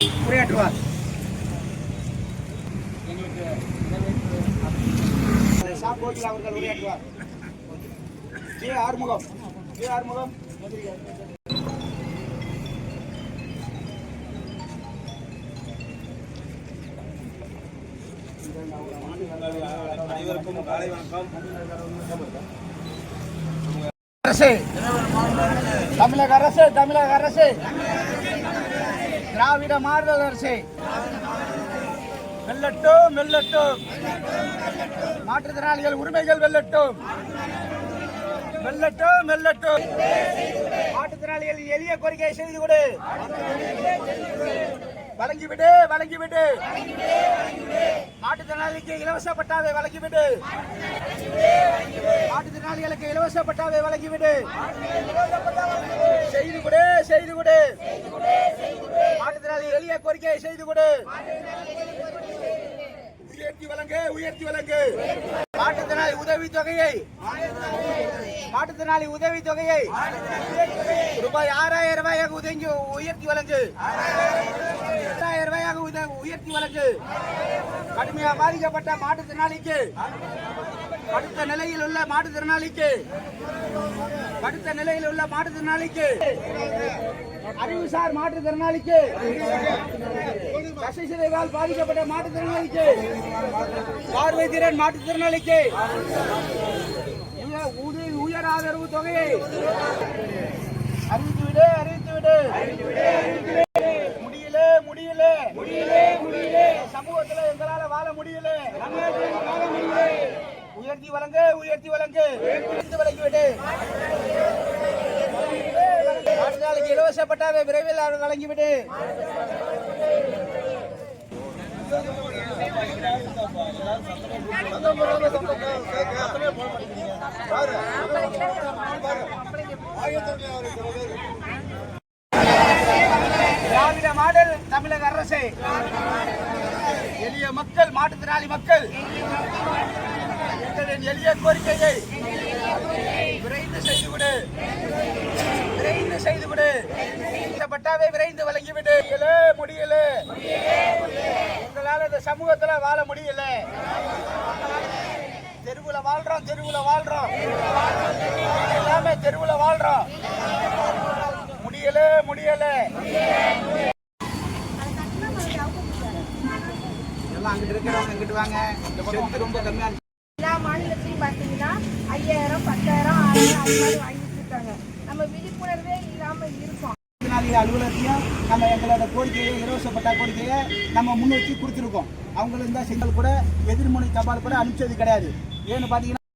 உரையாற்றுவார். கோகிலா அவர்கள் உரையாற்றுவார். ஜே ஆறுமுகம். ஜே ஆறுமுகம். அனைவருக்கும் காலை வணக்கம். அரசு தமிழக அரசு தமிழக அரசு. திராவிட மாறுதல் அரசு. வெல்லட்டும் வெல்லட்டும். மாற்றுத்திறனாளிகள் உரிமைகள் வெல்லட்டும். வெல்லட்டும் வெல்லட்டும். மாற்றுத்திறனாளிகள் எளிய கோரிக்கையை செய்து கொடு. வழங்கிவிடு வழங்கிவிடு. மாற்றுத்திறனாளிக்கு இலவச பட்டாவை வழங்கிவிடு. மாற்றுத்திறனாளிகளுக்கு இலவச பட்டாவை வழங்கிவிடு. செய்து கொடு செய்து கொடு. மாற்றுத்திறனாளி கோரிக்கையை செய்து கொடு. உயர்த்தி வழங்கு உயர்த்தி வழங்கு. மாற்றுத்திறனாளி உதவி தொகையை. மாற்றுத்திறனாளி உதவி தொகையை. ரூபாய் ஆறாயிரம் ரூபாயாக உதவி உயர்த்தி வழங்கு. எட்டாயிரம் ரூபாயாக உயர்த்தி வழங்கு. கடுமையாக பாதிக்கப்பட்ட மாற்றுத்திறனாளிக்கு படுத்த நிலையில் உள்ள மாற்றுத்திறனாளிக்கு படுத்த நிலையில் உள்ள மாற்றுத்திறனாளிக்கு அறிவுசார் மாற்றுத்திறனாளிக்கு. கசைசிதைவால் பாதிக்கப்பட்ட மாற்றுத்திறனாளிக்கு. பார்வை திறன் மாற்றுத்திறனாளிக்கு. உதவி உயர் ஆதரவு தொகையை. அறிவித்து விடு விடு. முடியல முடியல. முடியல முடியல சமூகத்தில் எங்களால் வாழ முடியல. வாழ முடியல உயர்த்தி வழங்கு. உயர்த்தி வழங்கு உயர்த்தி இலவச பட்டாவை விரைவில் வழங்கிவிடு. திராவிட மாடல் தமிழக அரசு. எளிய மக்கள் மாற்றுத்திறனாளி மக்கள். எங்களின் எளிய கோரிக்கையை விரைந்து செய்து விடு விரைந்து இந்த பட்டாவை விரைந்து வழங்கிவிடு. முடியல முடியல. உங்களால இந்த சமூகத்துல வாழ முடியல. தெருவுல வாழ்றோம் தெருவுல வாழ்றோம். எல்லாமே தெருவுல வாழ்றோம். முடியல முடியல. எல்லாம் அங்கிட்டு இருக்கிறவங்க அங்கிட்டு வாங்க. ரொம்ப கம்மியா எல்லா மாநிலத்திலையும் பார்த்தீங்கன்னா ஐயாயிரம் பத்தாயிரம் ஆயிரம் அது மாதிரி வாங்கி விழிப்புணர்வே இல்லாமல் இருக்கும். அலுவலகத்தையும் நம்ம எங்களோட கோரிக்கையை இலவசப்பட்ட கோரிக்கையை நம்ம முன் வச்சு கொடுத்துருக்கோம். அவங்களும் தான் செங்கல் கூட எதிர்மொழி தபால் கூட அனுப்பிச்சது கிடையாது. ஏன்னு பார்த்தீங்கன்னா